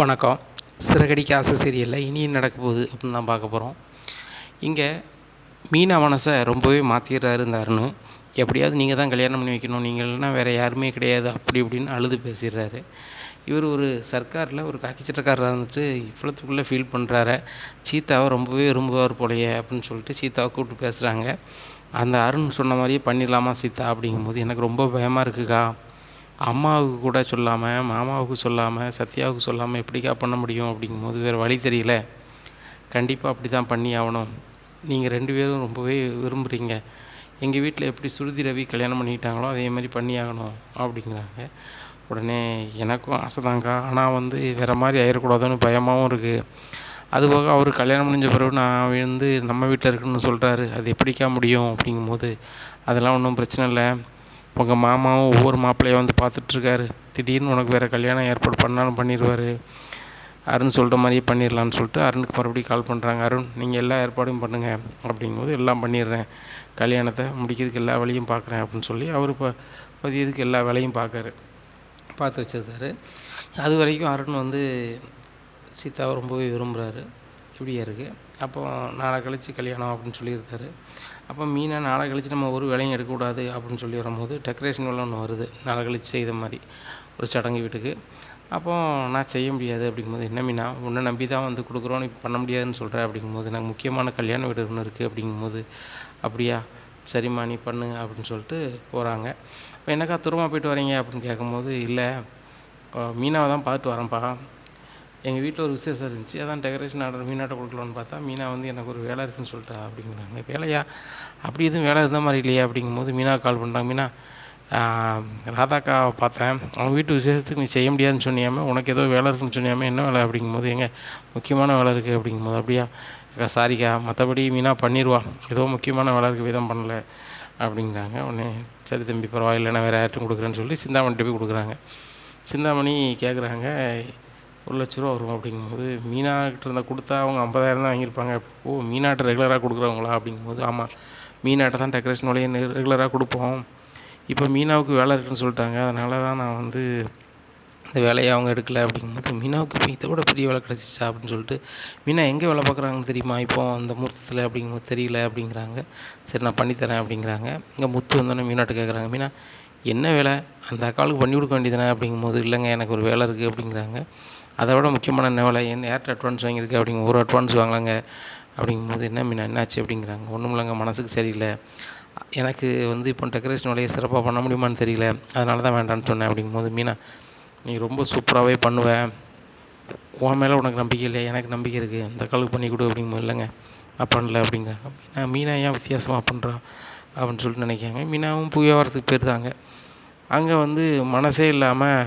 வணக்கம். சிறகடிக்க ஆசை சீரியலில் இனி நடக்க போகுது அப்படின்னு தான் பார்க்க போகிறோம் இங்கே மீனா மனசை ரொம்பவே மாற்றிடுறாரு இந்த அருண். எப்படியாவது நீங்கள் தான் கல்யாணம் பண்ணி வைக்கணும். நீங்கள் இல்லைன்னா வேறு யாருமே கிடையாது. அப்படி இப்படின்னு அழுது பேசிடுறாரு. இவர் ஒரு சர்க்காரில் ஒரு காக்கி சட்டக்காரராக இருந்துட்டு இவ்வளோத்துக்குள்ளே ஃபீல் பண்ணுறாரு சீதாவை ரொம்பவே விரும்புவார் போலையே அப்படின்னு சொல்லிட்டு சீதாவை கூப்பிட்டு பேசுகிறாங்க அந்த அருண் சொன்ன மாதிரியே பண்ணிடலாமா சீதா அப்படிங்கும்போது எனக்கு ரொம்ப பயமாக இருக்குக்கா. அம்மாவுக்கு கூட சொல்லாமல் மாமாவுக்கு சொல்லாமல் சத்யாவுக்கு சொல்லாமல் எப்படிக்கா பண்ண முடியும் அப்படிங்கும்போது வேறு வழி தெரியல. கண்டிப்பாக அப்படி தான் பண்ணி ஆகணும். நீங்கள் ரெண்டு பேரும் ரொம்பவே விரும்புகிறீங்க எங்கள் வீட்டில் எப்படி சுருதி ரவி கல்யாணம் பண்ணிக்கிட்டாங்களோ அதே மாதிரி பண்ணி ஆகணும் அப்படிங்கிறாங்க. உடனே எனக்கும் ஆசை தாங்க்கா ஆனால் வந்து வேறு மாதிரி ஆயிடக்கூடாதுன்னு பயமாகவும் இருக்குது அதுபோக அவர் கல்யாணம் முடிஞ்ச பிறகு நான் வந்து நம்ம வீட்டில் இருக்குன்னு சொல்கிறாரு அது எப்படிக்கா முடியும் அப்படிங்கும்போது அதெல்லாம் ஒன்றும் பிரச்சனை இல்லை. உங்கள் மாமாவும் ஒவ்வொரு மாப்பிள்ளையை வந்து பார்த்துட்ருக்காரு. திடீர்னு உனக்கு வேறு கல்யாணம் ஏற்பாடு பண்ணாலும் பண்ணிடுவார் அருண் சொல்கிற மாதிரியே பண்ணிடலான்னு சொல்லிட்டு அருணுக்கு மறுபடியும் கால் பண்ணுறாங்க அருண் நீங்கள் எல்லா ஏற்பாடும் பண்ணுங்கள் அப்படிங்கும்போது எல்லாம் பண்ணிடுறேன். கல்யாணத்தை முடிக்கிறதுக்கு எல்லா வேலையும் பார்க்குறேன் அப்படின்னு சொல்லி அவர் இப்போ பதியதுக்கு எல்லா வேலையும் பார்க்காரு பார்த்து வச்சுருந்தாரு அது வரைக்கும் அருண் வந்து சீதாவை ரொம்பவே விரும்புகிறாரு இப்படியே இருக்குது அப்போ நாளை கழித்து கல்யாணம் அப்படின்னு சொல்லியிருக்காரு. அப்போ மீனா நாளை கழித்து நம்ம ஒரு வேலையும் எடுக்கக்கூடாது அப்படின்னு சொல்லி வரும்போது டெக்கரேஷன் வேலை ஒன்று வருது. நாளை கழித்து செய்த மாதிரி ஒரு சடங்கு வீட்டுக்கு. அப்போ நான் செய்ய முடியாது அப்படிங்கும்போது என்ன மீனா உன்னை நம்பி தான் வந்து கொடுக்குறோம் நீ பண்ண முடியாதுன்னு சொல்கிற அப்படிங்கும்போது எனக்கு முக்கியமான கல்யாண வீடு ஒன்று இருக்குது அப்படிங்கும்போது அப்படியா சரிம்மா நீ பண்ணு அப்படின்னு சொல்லிட்டு போகிறாங்க இப்போ என்னக்கா தூரமாக போயிட்டு வரீங்க? அப்படின்னு கேட்கும்போது இல்லை மீனாவை தான் பார்த்துட்டு வரேன்ப்பா. எங்கள் வீட்டில் ஒரு விசேஷம் இருந்துச்சு. அதான் டெக்கரேஷன் ஆர்டர் மீனாட்ட கொடுக்கலான்னு பார்த்தா மீனா வந்து எனக்கு ஒரு வேலை இருக்குன்னு சொல்லிட்டா அப்படிங்கிறாங்க. வேலையா? அப்படி எதுவும் வேலை இருந்த மாதிரி இல்லையா அப்படிங்கும்போது மீனா கால் பண்ணுறாங்க மீனா ராதாக்காவை பார்த்தேன். அவங்க வீட்டு விசேஷத்துக்கு நீ செய்ய முடியாதுன்னு சொன்னியாமல் உனக்கு ஏதோ வேலை இருக்குன்னு சொன்னியாமல் என்ன வேலை? அப்படிங்கும்போது எங்கே முக்கியமான வேலை இருக்குது அப்படிங்கும்போது அப்படியா? அக்கா சாரிக்கா மற்றபடி மீனா பண்ணிடுவா ஏதோ முக்கியமான வேலை இருக்குது விதம் பண்ணலை அப்படிங்கிறாங்க. உடனே சரி தம்பி பரவாயில்லை நான் வேறு யார்ட்டும் கொடுக்குறேன்னு சொல்லி சிந்தாமணிட்டு போய் கொடுக்குறாங்க. சிந்தாமணி கேட்குறாங்க ஒரு லட்ச ரூபா வரும் அப்படிங்கும்போது மீனாக்கிட்ட இருந்தால் கொடுத்தா அவங்க ஐம்பதாயிரம் தான் வாங்கியிருப்பாங்க. ஓ மீனாட்ட ரெகுலராக கொடுக்குறவங்களா அப்படிங்கும்போது ஆமாம் மீனாட்ட தான் டெக்கரேஷன் வேலையை ரெகுலராக கொடுப்போம். இப்போ மீனாவுக்கு வேலை இருக்குன்னு சொல்லிட்டாங்க. அதனால தான் நான் வந்து இந்த வேலையை அவங்க எடுக்கலை அப்படிங்கும்போது மீனாவுக்கு இப்போ இதை விட பெரிய வேலை கிடச்சிச்சா அப்படின்னு சொல்லிட்டு மீனா எங்கே வேலை பார்க்குறாங்கன்னு தெரியுமா? இப்போ அந்த முகூர்த்தத்தில் அப்படிங்கும்போது தெரியல அப்படிங்கிறாங்க. சரி நான் பண்ணித்தரேன் அப்படிங்கிறாங்க. இங்கே முத்து வந்தோடனே மீனாட்ட கேட்குறாங்க மீனா என்ன வேலை? அந்த அக்காளுக்கு பண்ணி கொடுக்க வேண்டியதானே அப்படிங்கும்போது இல்லைங்க எனக்கு ஒரு வேலை இருக்குது அப்படிங்கிறாங்க. அதை விட முக்கியமான என்ன என் என்ன யார்கிட்ட அட்வான்ஸ் வாங்கியிருக்கு? அப்படிங்க ஒரு அட்வான்ஸ் வாங்கலாங்க. அப்படிங்கும்போது என்ன மீனா என்னாச்சு? அப்படிங்கிறாங்க. ஒன்றும் இல்லைங்க மனசுக்கு சரியில்லை. எனக்கு வந்து இப்போ டெக்கரேஷன் வேலையை சிறப்பாக பண்ண முடியுமான்னு தெரியல. அதனால தான் வேண்டான்னு சொன்னேன் அப்படிங்கும்போது மீனா நீ ரொம்ப சூப்பராகவே பண்ணுவேன் உன் மேலே உனக்கு நம்பிக்கை இல்லை எனக்கு நம்பிக்கை இருக்குது அந்த காலுக்கு பண்ணி கொடு அப்படிங்கும்போது இல்லைங்க நான் பண்ணல அப்படிங்கிறாங்க மீனா மீனா ஏன் வித்தியாசமாக பண்ணுறான் அப்படின்னு சொல்லிட்டு நினைக்காங்க மீனாவும் பூ வியாபாரத்துக்கு போயிருந்தாங்க. அங்கே வந்து மனசே இல்லாமல்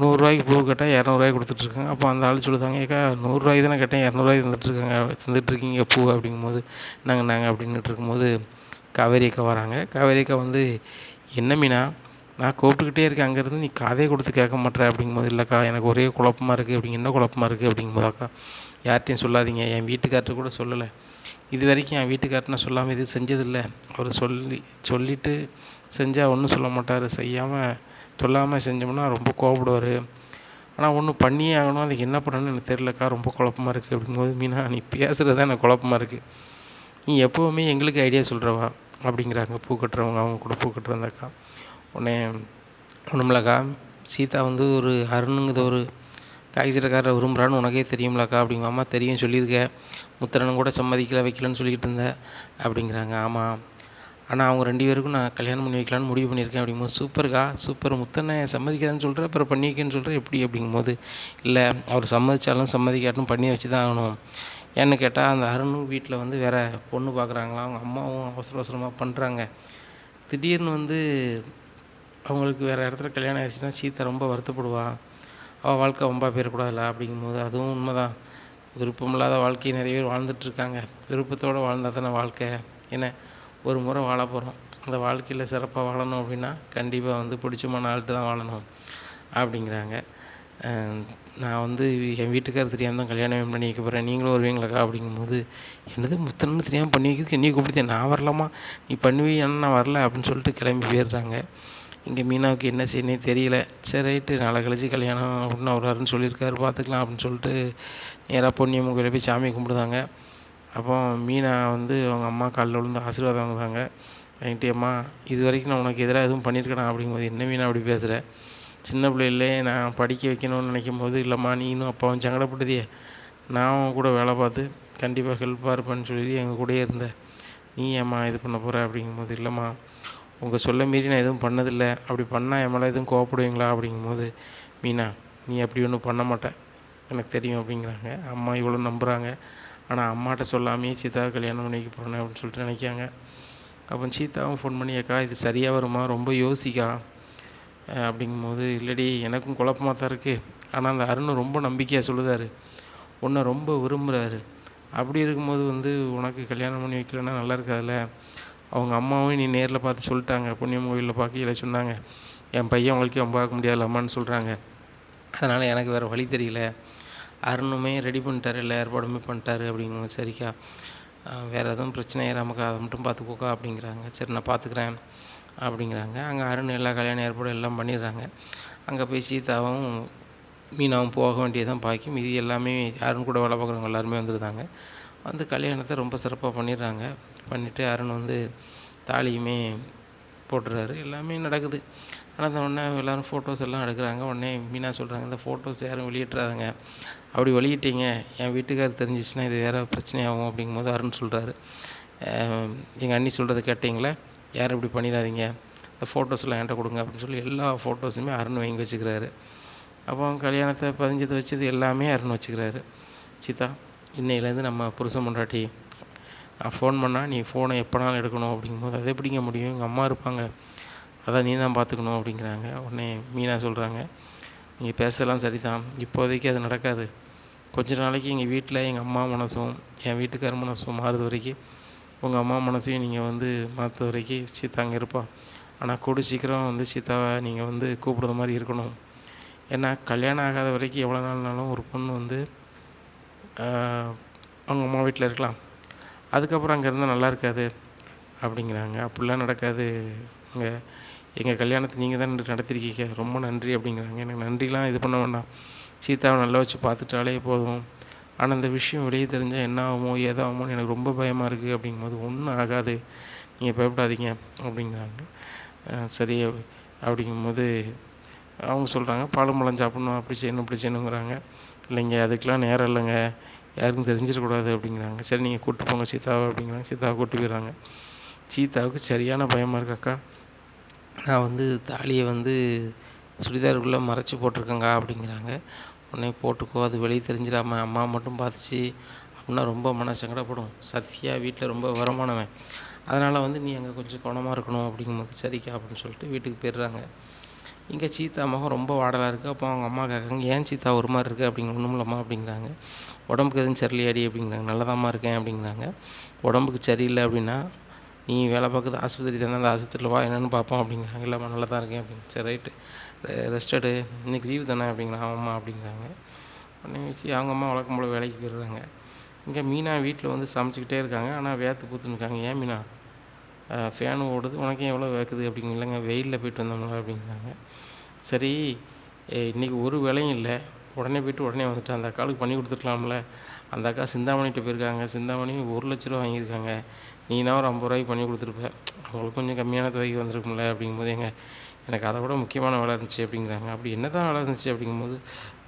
நூறுரூவாய்க்கு பூ கேட்டால் இரநூறுவாய்க்கு கொடுத்துட்ருக்காங்க. அப்போ அந்த ஆள் சொல்லுதாங்க ஏக்கா நூறுரூவாய்க்கு தானே கேட்டேன் இரநூறுவாய்க்கு தந்துட்டுருக்காங்க தந்துட்டுருக்கீங்க பூ அப்படிங்கும்போது நாங்கள் நாங்கள் அப்படின்னுட்டு இருக்கும்போது காவேரி அக்கா வராங்க. காவேரி அக்கா வந்து என்ன மீனா நான் கூப்பிட்டுக்கிட்டே இருக்கேன் அங்கேருந்து நீ காதே கொடுத்து கேட்க மாட்டேற அப்படிங்கும்போது இல்லைக்கா எனக்கு ஒரே குழப்பமாக இருக்குது அப்படிங்க என்ன குழப்பமாக இருக்குது அப்படிங்கும்போது அக்கா யார்கிட்டையும் சொல்லாதீங்க என் வீட்டுக்கார்ட்ட கூட சொல்லலை. இது வரைக்கும் என் வீட்டுக்கார்ட்ட நான் சொல்லாமல் எதுவும் செஞ்சதில்லை. அவர் சொல்லி சொல்லிவிட்டு செஞ்சால் ஒன்றும் சொல்ல மாட்டார். செய்யாமல் சொல்லாமல் செஞ்சோம்னா ரொம்ப கோவப்படுவார். ஆனால் ஒன்று பண்ணியே ஆகணும். அதுக்கு என்ன பண்ணணும்னு எனக்கு தெரிலக்கா ரொம்ப குழப்பமாக இருக்குது அப்படிங்கும்போது மீனா நீ பேசுகிறது தான் எனக்கு குழப்பமாக இருக்குது நீ எப்போவுமே எங்களுக்கு ஐடியா சொல்கிறவா அப்படிங்கிறாங்க. பூ கட்டுறவங்க அவங்க கூட பூ கட்டுறந்தாக்கா உடனே ஒன்றுமில்லக்கா சீதா வந்து ஒரு அருணுங்கிற ஒரு காய்ச்சலக்காரரை விரும்புகிறான்னு உனக்கே தெரியும்லக்கா. அப்படிங்க அம்மா தெரியும். சொல்லியிருக்கேன். முத்திரனும் கூட சம்மதிக்கல வைக்கலன்னு சொல்லிக்கிட்டு இருந்தேன். அப்படிங்கிறாங்க. ஆமாம் ஆனால் அவங்க ரெண்டு பேருக்கும் நான் கல்யாணம் பண்ணி வைக்கலான்னு முடிவு பண்ணியிருக்கேன். அப்படிங்கும்போது சூப்பர்க்கா சூப்பர். முத்தனை சம்மதிக்காதுன்னு சொல்கிறேன் அப்புறம் பண்ணி வைக்கன்னு சொல்கிறேன் எப்படி? அப்படிங்கும்போது இல்லை அவர் சம்மதிச்சாலும் சம்மதிக்காட்டும் பண்ணி வச்சு தான் ஆகணும் ஏன்னு கேட்டால் அந்த அருணும் வீட்டில் வந்து வேறு பொண்ணு பார்க்குறாங்களா அவங்க அம்மாவும் அவசர அவசரமாக பண்ணுறாங்க திடீர்னு வந்து அவங்களுக்கு வேறு இடத்துல கல்யாணம் ஆயிடுச்சுன்னா சீத்தை ரொம்ப வருத்தப்படுவா. அவள் வாழ்க்கை ரொம்ப போயிடக்கூடாதுல்ல அப்படிங்கும்போது அதுவும் உண்மை தான் விருப்பமில்லாத வாழ்க்கையை நிறைய பேர் வாழ்ந்துட்டுருக்காங்க விருப்பத்தோடு வாழ்ந்தால் தானே வாழ்க்கை. என்ன ஒரு முறை வாழ போகிறோம். அந்த வாழ்க்கையில் சிறப்பாக வாழணும் அப்படின்னா கண்டிப்பாக வந்து பிடிச்சமான ஆள்கிட்ட தான் வாழணும் அப்படிங்கிறாங்க. நான் வந்து என் வீட்டுக்காரர் தெரியாமல் தான் கல்யாணம் பண்ணி வைக்க போகிறேன். நீங்களும் வருவீங்களாக்கா அப்படிங்கும்போது என்னது முத்தனன்னு தெரியாமல் பண்ணி வைக்கிறதுக்கு என்னையும் கூப்பிடுதே நான் வரலாமா? நீ பண்ணுவீ ஏன்னா நான் வரல அப்படின்னு சொல்லிட்டு கிளம்பி போயிடுறாங்க. இங்கே மீனாவுக்கு என்ன செய்யணுன்னே தெரியல. சரி ரைட்டு நாளை கழிச்சு கல்யாணம் அப்படின்னு வர்றாருன்னு சொல்லியிருக்காரு பார்த்துக்கலாம் அப்படின்னு சொல்லிட்டு நேராக பொன்னியம்மன் கோயிலில் போய் சாமி கும்பிடுதாங்க. அப்போ மீனா வந்து அவங்க அம்மா காலில் விழுந்து ஆசீர்வாதம் வாங்குவாங்க வாங்கிட்டு அம்மா இது வரைக்கும் நான் உனக்கு எதிராக எதுவும் பண்ணியிருக்கேனா? அப்படிங்கும்போது என்ன மீனா அப்படி பேசுகிற சின்ன பிள்ளையிலே நான் படிக்க வைக்கணும்னு நினைக்கும் போது இல்லைம்மா நீனும் அப்பாவும் சங்கடப்பட்டதியே நான் உன் கூட வேலை பார்த்து கண்டிப்பாக ஹெல்ப்பாக இருப்பேன்னு சொல்லி எங்கள் கூடயே இருந்த. நீ ஏம்மா இது பண்ண போகிற அப்படிங்கும்போது இல்லைம்மா உங்கள் சொல்ல மீறி நான் எதுவும் பண்ணதில்லை. அப்படி பண்ணால் என் மேலே எதுவும் கோவப்படுவீங்களா? அப்படிங்கும்போது மீனா நீ அப்படி ஒன்றும் பண்ண மாட்டேன் எனக்கு தெரியும் அப்படிங்கிறாங்க. அம்மா இவ்வளோ நம்புகிறாங்க ஆனால் அம்மாட்ட சொல்லாமையே சீதாவை கல்யாணம் பண்ணிக்க போகிறேன் அப்படின்னு சொல்லிட்டு நினைக்காங்க அப்போ சீதாவும் ஃபோன் பண்ணி அக்கா இது சரியாக வருமா? ரொம்ப யோசிக்கா. அப்படிங்கும்போது இல்லடி எனக்கும் குழப்பமாக தான் இருக்குது ஆனால் அந்த அருண் ரொம்ப நம்பிக்கையாக சொல்லுதாரு. உன்னை ரொம்ப விரும்புகிறாரு அப்படி இருக்கும்போது வந்து உனக்கு கல்யாணம் பண்ணி வைக்கலன்னா நல்லா இருக்காதுல்ல? அவங்க அம்மாவும் நீ நேரில் பார்த்து சொல்லிட்டாங்க. புண்ணியம் கோயிலில் பார்க்கையில் சொன்னாங்க. என் பையன் உங்களுக்கு அவன் பார்க்க முடியாது அம்மான்னு சொல்கிறாங்க அதனால் எனக்கு வேறு வழி தெரியல. அருணுமே ரெடி பண்ணிட்டாரு எல்லா ஏற்பாடுமே பண்ணிட்டாரு அப்படிங்க சரிக்கா வேறு எதுவும் பிரச்சனை ஏறாமக்கா அதை மட்டும் பார்த்துக்கோக்கா அப்படிங்கிறாங்க. சரி நான் பார்த்துக்குறேன் அப்படிங்கிறாங்க. அங்கே அருண் எல்லா கல்யாண ஏற்பாடும் எல்லாம் பண்ணிடுறாங்க. அங்கே போய் சீதாவும் மீனாவும் போக வேண்டியதான் பாக்கி. மீதி எல்லாமே அருண் கூட வேலை பார்க்குறவங்க எல்லாருமே வந்துருந்தாங்க வந்து கல்யாணத்தை ரொம்ப சிறப்பாக பண்ணிடுறாங்க. பண்ணிவிட்டு அருண் வந்து தாலியுமே போட்டுறாரு. எல்லாமே நடக்குது. நடந்த உடனே எல்லோரும் ஃபோட்டோஸ் எல்லாம் எடுக்கிறாங்க. உடனே மீனா சொல்கிறாங்க இந்த ஃபோட்டோஸ் யாரும் வெளியிட்றாதுங்க அப்படி வெளியிட்டீங்க. என் வீட்டுக்கார் தெரிஞ்சிச்சுன்னா இது வேறு பிரச்சனையாகும் அப்படிங்கும்போது அருண் சொல்கிறாரு எங்கள் அண்ணி சொல்கிறத கேட்டிங்களே? யாரும் இப்படி பண்ணிடாதீங்க. இந்த ஃபோட்டோஸ்லாம் என்கிட்ட கொடுங்க அப்படின்னு சொல்லி எல்லா ஃபோட்டோஸுமே அருண் வாங்கி வச்சுக்கிறாரு. அப்போ கல்யாணத்தை பதிஞ்சது வச்சது எல்லாமே அருண் வச்சுக்கிறாரு. சீதா இன்னையிலேருந்து நம்ம புருஷன் பொண்டாட்டி நான் ஃபோன் பண்ணால் நீ ஃபோனை எப்போனாலும் எடுக்கணும் அப்படிங்கும்போது அதை எப்படிங்க முடியும்? எங்கள் அம்மா இருப்பாங்க. அதான் நீ தான் பார்த்துக்கணும் அப்படிங்கிறாங்க. உடனே மீனா சொல்கிறாங்க நீங்கள் பேசலாம் சரி தான் இப்போதைக்கு அது நடக்காது. கொஞ்ச நாளைக்கு எங்கள் வீட்டில் எங்கள் அம்மா மனசும் என் வீட்டுக்கார மனசும் மாறுது வரைக்கும் உங்கள் அம்மா மனசையும் நீங்கள் வந்து மாற்ற வரைக்கும் சீத்தா அங்கே இருப்பாள் ஆனால் கூட சீக்கிரம் வந்து சீத்தாவை நீங்கள் வந்து கூப்பிடுற மாதிரி இருக்கணும். ஏன்னா கல்யாணம் ஆகாத வரைக்கும் எவ்வளோ நாள்னாலும் ஒரு பொண்ணு வந்து அவங்க அம்மா வீட்டில் இருக்கலாம். அதுக்கப்புறம் அங்கே இருந்தால் நல்லா இருக்காது. அப்படிங்கிறாங்க. அப்படிலாம் நடக்காது. இங்கே எங்கள் கல்யாணத்தை நீங்கள் தான் நடத்திருக்கீங்க. ரொம்ப நன்றி அப்படிங்கிறாங்க. எனக்கு நன்றிலாம் இது பண்ண வேண்டாம். சீதாவை நல்லா வச்சு பார்த்துட்டாலே போதும். ஆனால் இந்த விஷயம் வெளியே தெரிஞ்சால் என்ன ஆகுமோ ஏதாகுமோன்னு எனக்கு ரொம்ப பயமாக இருக்குது அப்படிங்கும்போது ஒன்றும் ஆகாது. நீங்கள் பயப்படாதீங்க அப்படிங்கிறாங்க. சரி அப்படிங்கும்போது அவங்க சொல்கிறாங்க பாலம் பழம் சாப்பிட்ணும். அப்படி செய்யணும் இப்படி செய்யணுங்கிறாங்க. இல்லைங்க அதுக்கெலாம் நேரம் இல்லைங்க. யாருக்கும் தெரிஞ்சிடக்கூடாது அப்படிங்கிறாங்க. சரி நீங்கள் கூப்பிட்டு போங்க சீதாவை அப்படிங்கிறாங்க. சீதாவை கூப்பிட்டு போயிடுறாங்க சீதாவுக்கு சரியான பயமாக இருக்கு அக்கா. நான் வந்து தாலியை வந்து சுடிதாருக்குள்ளே மறைச்சி போட்டிருக்கேங்க அப்படிங்கிறாங்க. உடனே போட்டுக்கோ அது வெளியே தெரிஞ்சிடாம அம்மா மட்டும் பார்த்துச்சு அப்படின்னா ரொம்ப மன சங்கடப்படும் சத்யா வீட்டில் ரொம்ப வரமானவன். அதனால் வந்து நீ அங்கே கொஞ்சம் கவனமாக இருக்கணும் அப்படிங்கும்போது சரிக்கா அப்படின்னு சொல்லிட்டு வீட்டுக்கு போயிடுறாங்க. இங்கே சீத்தா மகம் ரொம்ப வாடலாக இருக்குது அப்போ அவங்க அம்மா கேட்குறாங்க ஏன் சீத்தா ஒரு மாதிரி இருக்குது அப்படிங்க ஒன்றும் அப்படிங்கிறாங்க. உடம்புக்கு எதுவும் சரியில்லையாடி அப்படிங்கிறாங்க. நல்லதாம்மா இருக்கேன் அப்படிங்கிறாங்க. உடம்புக்கு சரியில்லை அப்படின்னா நீ வேலை பார்க்குறது ஆஸ்பத்திரி தானே அந்த ஆஸ்பத்திரியில் வா என்னென்னு பார்ப்போம் அப்படிங்கிறாங்க. இல்லைம்மா நல்லா தான் இருக்கேன் அப்படின்னு. சரி ரைட்டு. ரெஸ்ட் எடு. இன்றைக்கி லீவு தானே அப்படிங்கிறாங்க அம்மா அப்படிங்கிறாங்க. உடனே வச்சு அவங்க அம்மா வழக்கம் போல் வேலைக்கு போயிடுறாங்க. இங்கே மீனா வீட்டில் வந்து சமைச்சிக்கிட்டே இருக்காங்க. ஆனால் வேத்து பூத்துன்னு இருக்காங்க. ஏன் மீனா? ஃபேனு ஓடுது. உனக்கு எவ்வளோ வேக்குது அப்படிங்க இல்லைங்க வெயிலில் போயிட்டு வந்தோம்ல அப்படிங்கிறாங்க. சரி இன்றைக்கி ஒரு வேலையும் இல்லை. உடனே போயிட்டு உடனே வந்துட்டு. அந்த அக்காவுக்கு பண்ணி கொடுத்துருக்கலாம்ல. அந்த அக்கா சிந்தாமணிகிட்ட போயிருக்காங்க. சிந்தாமணி ஒரு லட்ச ரூபா வாங்கியிருக்காங்க. நீனா ஒரு ஐம்பது ரூபாய்க்கு பண்ணி கொடுத்துருப்ப. அவங்களுக்கு கொஞ்சம் கம்மியான தொகைக்கு வந்திருக்கும்ல அப்படிங்கும்போது எங்க எனக்கு அதை விட முக்கியமான வேலை இருந்துச்சு அப்படிங்கிறாங்க. அப்படி என்ன தான் வேலை இருந்துச்சு அப்படிங்கும்போது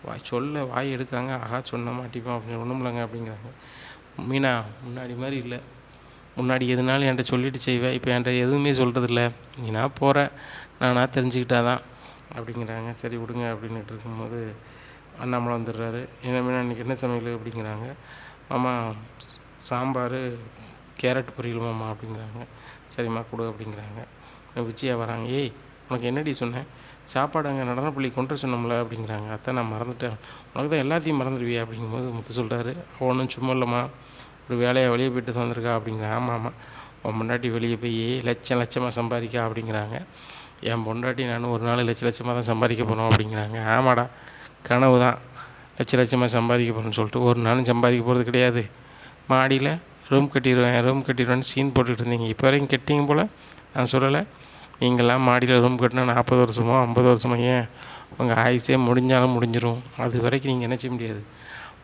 வாய் சொல்ல வாய் எடுக்காங்க. ஆஹா சொன்ன மாட்டிப்போம் அப்படின்னு ஒன்றும் இல்லைங்க அப்படிங்கிறாங்க. மீனா முன்னாடி மாதிரி இல்லை. முன்னாடி எதுனாலும் என்கிட்ட சொல்லிட்டு செய்வேன் இப்போ என்கிட்ட எதுவுமே சொல்கிறதில்ல நீ நான் போகிறேன் நானாக தெரிஞ்சுக்கிட்டா தான் அப்படிங்கிறாங்க. சரி விடுங்க அப்படின்ட்டு இருக்கும்போது அண்ணாமலை வந்துடுறாரு. என்ன மீனா இன்றைக்கி என்ன சமையல் அப்படிங்கிறாங்க. மாமா சாம்பார் கேரட் பொரியல் மாமா அப்படிங்கிறாங்க. சரிம்மா கொடு அப்படிங்கிறாங்க. விஜயா வராங்க ஏய் உனக்கு என்னடி சொன்னேன் சாப்பாடு அங்கே நடனப்பள்ளி கொண்டு சொன்னோம்ல அப்படிங்கிறாங்க. அத்தை நான் மறந்துட்டேன். உனக்கு தான் எல்லாத்தையும் மறந்துடுவியா அப்படிங்கும்போது முத்து சொல்கிறாரு ஒன்றும் சும்மா இல்லைம்மா. ஒரு வேலையை வெளியே போயிட்டு வந்திருக்கா அப்படிங்கிறாங்க ஆமாம் ஆமாம் உன் பொண்டாட்டி வெளியே போய் லட்சம் லட்சமாக சம்பாதிக்கா அப்படிங்கிறாங்க. என் பொண்டாட்டி நான் ஒரு நாள் லட்ச லட்சமாக தான் சம்பாதிக்க போகிறோம் அப்படிங்கிறாங்க. ஆமாடா கனவு தான். லட்ச லட்சமாக சம்பாதிக்க போகிறேன்னு சொல்லிட்டு ஒரு நாளும் சம்பாதிக்க போகிறது கிடையாது. மாடியில் ரூம் கட்டிடுவேன் ரூம் கட்டிடுவேன்னு சீன் போட்டுக்கிட்டு இருந்தீங்க. இப்போ வரைக்கும் கட்டிங்க போல். நான் சொல்லலை. நீங்களாம் மாடியில் ரூம் கட்டினா நாற்பது வருஷமோ ஐம்பது வருஷமோ? ஏன்? உங்கள் ஆயுசே முடிஞ்சாலும் முடிஞ்சிடும் அது வரைக்கும் நீங்கள் என்ன செய்ய முடியாது.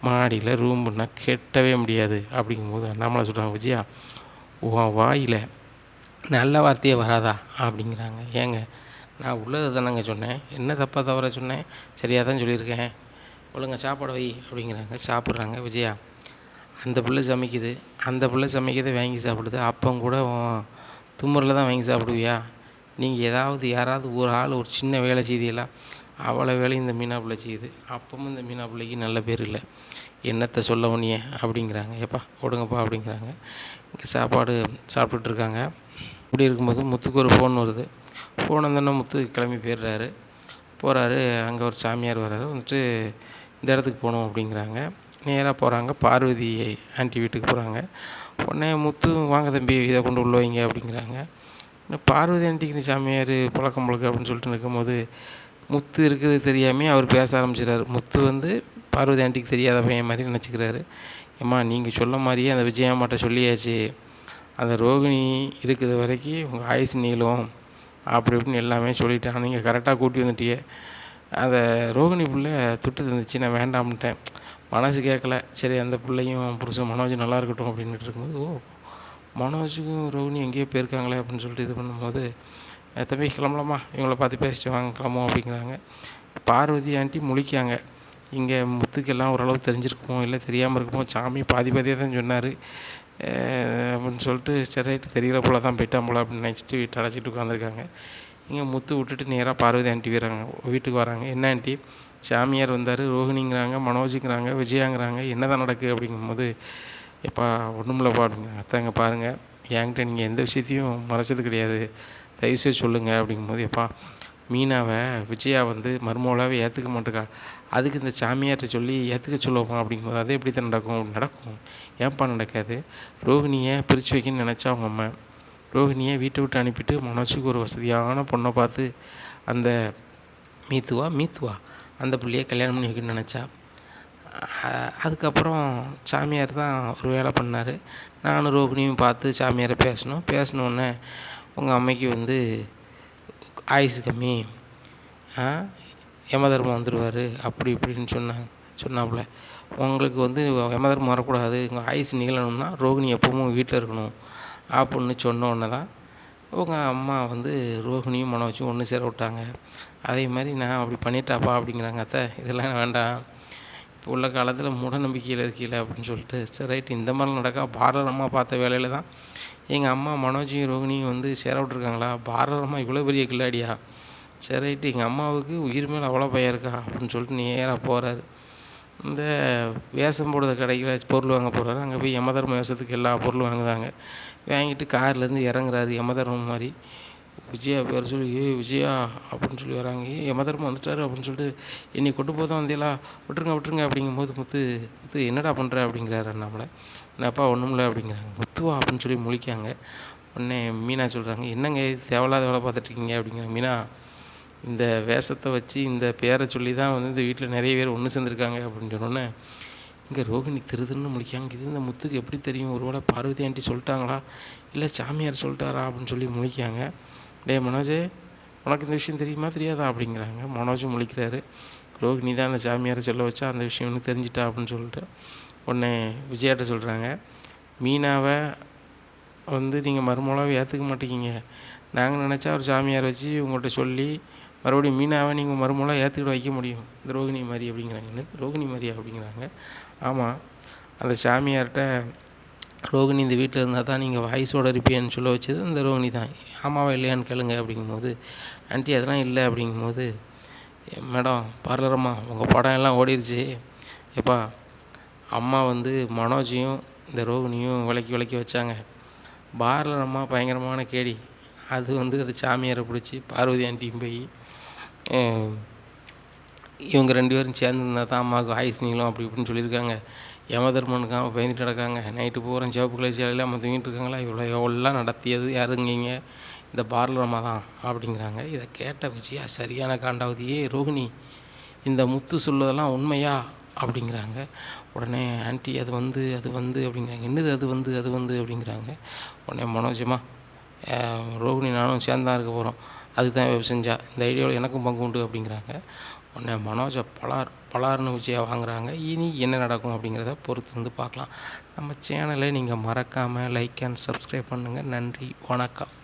மாடியில் ரூம் கெட்டவே முடியாது. அப்படிங்கும்போது அண்ணாமலை சொல்கிறாங்க விஜயா உன் வாயில் நல்ல வார்த்தையே வராதா? அப்படிங்கிறாங்க. ஏங்க நான் உள்ளது தானேங்க சொன்னேன். என்ன தப்பாக தவற சொன்னேன்? சரியாக தான் சொல்லியிருக்கேன். ஒழுங்க சாப்பாடு வை அப்படிங்கிறாங்க. சாப்பிட்றாங்க. விஜயா அந்த பிள்ளை சமைக்குது அந்த பிள்ளை சமைக்கிறதை வாங்கி சாப்பிடுது. அப்பம் கூட தும்மரில் தான் வாங்கி சாப்பிடுவியா? நீங்கள் ஏதாவது யாராவது ஒரு ஆள் ஒரு சின்ன வேலை செய்தீங்களா அவ்வளோ வேலையும் இந்த மீனா பிள்ளை செய்யுது. அப்பவும் இந்த மீனா பிள்ளைக்கு நல்ல பேர் இல்லை. என்னத்தை சொல்ல உனிய அப்படிங்கிறாங்க. ஏப்பா கொடுங்கப்பா அப்படிங்கிறாங்க. இங்கே சாப்பாடு சாப்பிட்டுட்ருக்காங்க. இப்படி இருக்கும்போது முத்துக்கு ஒரு ஃபோன் வருது. ஃபோன் வந்தோடனே முத்து கிளம்பி போயிடுறாரு. போகிறாரு அங்கே ஒரு சாமியார் வர்றாரு. வந்துட்டு இந்த இடத்துக்கு போகணும் அப்படிங்கிறாங்க. நேராக போகிறாங்க. பார்வதி ஆண்டி வீட்டுக்கு போகிறாங்க. உடனே முத்து வாங்க தம்பி இதை கொண்டு உள்ள வைங்க அப்படிங்கிறாங்க. இன்னும் பார்வதி ஆண்டிக்கு இந்த சாமியார் பழக்கம் பழக்கம் அப்படின்னு சொல்லிட்டு இருக்கும்போது முத்து இருக்கிறது தெரியாமே அவர் பேச ஆரம்பிச்சிடறாரு. முத்து வந்து பார்வதி ஆண்டிக்கு தெரியாத பையன் மாதிரி நினச்சிக்கிறாரு. ஏம்மா நீங்கள் சொல்ல மாதிரியே அந்த விஜயாம்மாட்ட சொல்லியாச்சு. அந்த ரோகிணி இருக்கிற வரைக்கும் உங்கள் ஆயுசு நீளும் அப்படி இப்படின்னு எல்லாமே சொல்லிட்டான் நீங்கள் கரெக்டாக கூட்டி வந்துட்டியே. அந்த ரோகிணி பிள்ளை துட்டு தந்துச்சு நான் வேண்டாம்ட்டேன் மனசு கேட்கல. சரி அந்த பிள்ளையும் புருஷன் மனோஜ் நல்லா இருக்கட்டும் அப்படின்ட்டு இருக்கும்போது ஓ மனோஜுக்கும் ரோஹினி எங்கேயோ போயிருக்காங்களே அப்படின்னு சொல்லிட்டு இது பண்ணும்போது தம்பி கிளம்பலாமா? இவங்கள பார்த்து பேசிட்டு வாங்க கிளம்பும் அப்படிங்கிறாங்க. பார்வதி ஆண்டி முழிக்காங்க இங்கே முத்துக்கெல்லாம் ஓரளவு தெரிஞ்சிருக்குமோ இல்லை தெரியாமல் இருக்குமோ சாமி பாதி பாதியாக தான் சொன்னார். அப்படின்னு சொல்லிட்டு சரி ரைட்டு போல தான் போயிட்டான் போல அப்படின்னு நினச்சிட்டு வீட்டை அடைச்சிட்டு உட்காந்துருக்காங்க இங்கே முத்து விட்டுட்டு நேராக பார்வதி ஆண்டி வராங்க வீட்டுக்கு வராங்க. என்ன ஆண்டி? சாமியார் வந்தார் ரோஹிணிங்கிறாங்க மனோஜுங்கிறாங்க விஜயாங்கிறாங்க என்ன தான் நடக்குது அப்படிங்கும்போது எப்பா ஒன்றுமில்லப்பா அப்படிங்கிறாங்க அத்தாங்க பாருங்கள் என்கிட்ட நீங்கள் எந்த விஷயத்தையும் மறைச்சது கிடையாது தயவுசெய்து சொல்லுங்கள் அப்படிங்கும்போது எப்பா மீனாவை விஜயா வந்து மர்மோலாவை ஏற்றுக்க மாட்டேக்கா அதுக்கு இந்த சாமியார்கிட்ட சொல்லி ஏற்றுக்க சொல்லுவோம் அப்படிங்கும்போது அது எப்படி தான் நடக்கும்? நடக்கும். ஏன்ப்பா நடக்காது? ரோஹிணியை பிரித்து வைக்கணும்னு நினச்சா அவங்க அம்மா ரோஹிணியை வீட்டை விட்டு அனுப்பிட்டு மனோஜுக்கு ஒரு வசதியான பொண்ணை பார்த்து அந்த மீத்துவா மீத்துவா அந்த பிள்ளைய கல்யாணம் பண்ணி வைக்கணும்னு நினச்சா அதுக்கப்புறம் சாமியார் தான் ஒரு வேலை பண்ணார். நானும் ரோகிணியும் பார்த்து சாமியாரை பேசணும். பேசினோடனே உங்கள் அம்மைக்கு வந்து ஆயுசு கம்மி. யமதர்மம் வந்துடுவார் அப்படி இப்படின்னு சொன்னாங்க சொன்னாப்புல. உங்களுக்கு வந்து யமதர்மம் வரக்கூடாது. உங்கள் ஆயுசு நீளணும்னா ரோகிணி எப்பவும் வீட்டில் இருக்கணும். அப்படின்னு சொன்ன உடனே தான் உங்கள் அம்மா வந்து ரோகிணியும் மனோஜும் ஒன்று சேர விட்டாங்க. அதே மாதிரி நான் அப்படி பண்ணிட்டாப்பா அப்படிங்கிறாங்க அத்தை. இதெல்லாம் வேண்டாம். இப்போ உள்ள காலத்தில் மூடநம்பிக்கையில் இருக்கீல அப்படின்னு சொல்லிட்டு சரி ரைட் இந்த மாதிரி நடக்கா? பாரதமாக பார்த்த வேலையில் தான் எங்கள் அம்மா மனோஜையும் ரோகிணியும் வந்து சேர விட்ருக்காங்களா பாரதமாக இவ்வளோ பெரிய கில்லாடியா? சரி ரைட்டு எங்கள் அம்மாவுக்கு உயிர் மேலே அவ்வளோ பயம் இருக்கா? அப்படின்னு சொல்லிட்டு நேராக போகிறாரு இந்த வேஷம் போடுற கடையில் பொருள் வாங்க போகிறாரு அங்கே போய் யமதர்ம வேஷத்துக்கு எல்லா பொருளும் வாங்குதாங்க வாங்கிட்டு கார்லேருந்து இறங்குறாரு யமதர்மம் மாதிரி. விஜயா பேர் சொல்லி ஏய் விஜயா அப்படின்னு சொல்லி வராங்க. ஏய் யமதர்மம் வந்துட்டாரு அப்படின்னு சொல்லிட்டு என்னை கொண்டு போதான் வந்தீங்களா? விட்டுருங்க விட்டுருங்க அப்படிங்கும்போது முத்து முத்து என்னடா பண்ணுற அப்படிங்கிறாரு அண்ணாமலை. என்னப்பா ஒன்றும் இல்லை அப்படிங்கிறாங்க. முத்துவா? அப்படின்னு சொல்லி முழிக்காங்க. உடனே மீனா சொல்கிறாங்க என்னங்க தேவையில்லாத வேலை பார்த்துட்ருக்கீங்க அப்படிங்கிறாங்க மீனா இந்த வேஷத்தை வச்சு இந்த பேரை சொல்லி தான் வந்து இந்த வீட்டில் நிறைய பேர் ஒன்று சேர்ந்துருக்காங்க அப்படின்னு சொன்னோன்னே இங்கே ரோகிணி திருதுன்னு முழிக்காங்க இது இந்த முத்துக்கு எப்படி தெரியும்? ஒருவேளை பார்வதி ஆண்டி சொல்லிட்டாங்களா? இல்லை சாமியார் சொல்லிட்டாரா அப்படின்னு சொல்லி முழிக்காங்க டே மனோஜ் உனக்கு இந்த விஷயம் தெரியுமா? தெரியாதா? அப்படிங்கிறாங்க. மனோஜும் முழிக்கிறாரு. ரோகிணி தான் அந்த சாமியாரை சொல்ல வச்சா அந்த விஷயம் ஒன்று தெரிஞ்சிட்டா அப்படின்னு சொல்லிட்டு உடனே விஜயாட்ட சொல்கிறாங்க மீனாவை வந்து நீங்கள் மறுமூலாவை ஏற்றுக்க மாட்டேங்கிங்க நாங்கள் நினச்சா ஒரு சாமியார் வச்சு உங்கள்கிட்ட சொல்லி மறுபடியும் மீனாவை நீங்கள் மருமகளாக ஏற்றுக்கிட்டு வைக்க முடியும். இந்த ரோகிணி மாதிரி அப்படிங்கிறாங்க என்ன ரோகிணி மாதிரியா அப்படிங்கிறாங்க. ஆமாம் அந்த சாமியார்கிட்ட ரோகிணி இந்த வீட்டில் இருந்தால் தான் நீங்கள் வாய்ஸோட இருப்பீன்னு சொல்ல வச்சது இந்த ரோகிணி தான். ஆமாவா இல்லையான்னு கேளுங்க அப்படிங்கும்போது ஆண்டி அதெல்லாம் இல்லை அப்படிங்கும்போது மேடம் பார்லரம்மா உங்கள் படம் எல்லாம் ஓடிடுச்சு எப்பா அம்மா வந்து மனோஜையும் இந்த ரோகிணியும் விலக்கி விலக்கி வச்சாங்க. பார்லரம்மா பயங்கரமான கேடி அது வந்து அது சாமியாரை பிடிச்சி பார்வதி ஆண்டியும் போய் இவங்க ரெண்டு பேரும் சேர்ந்துருந்தா தான் அம்மாவுக்கு ஆயுஸ் நீளம் அப்படி இப்படின்னு சொல்லியிருக்காங்க. யமதர்மனுக்காக பயந்துட்டு நடக்காங்க நைட்டு பூரா சிவப்பு கலர் சேலையில் அம்மா தூங்கிட்டு இருக்காங்களா? இவ்வளோ எவ்வளோலாம் நடத்தியது? யாருங்கீங்க? இந்த பார்லர் அம்மா தான் அப்படிங்கிறாங்க. இதை கேட்ட விஜயா சரியான காண்டாவதியே ரோஹிணி இந்த முத்து சொல்லுவதெல்லாம் உண்மையா? அப்படிங்கிறாங்க. உடனே ஆன்ட்டி அது வந்து அது வந்து அப்படிங்கிறாங்க. என்னது அது வந்து அது வந்து அப்படிங்கிறாங்க. உடனே மனோஜமா ரோகிணி நானும் சேர்ந்து தான் இருக்க போகிறோம் அதுக்கு தான் இவ செஞ்சா. இந்த ஐடியாவில் எனக்கும் பங்கு உண்டு அப்படிங்கிறாங்க. உடனே மனோஜை பலார் பலார்னு விஜயா வாங்குறாங்க. இனி என்ன நடக்கும் அப்படிங்கிறத பொறுத்து வந்து பார்க்கலாம். நம்ம சேனலை நீங்கள் மறக்காமல் லைக் அண்ட் சப்ஸ்கிரைப் பண்ணுங்கள் நன்றி வணக்கம்.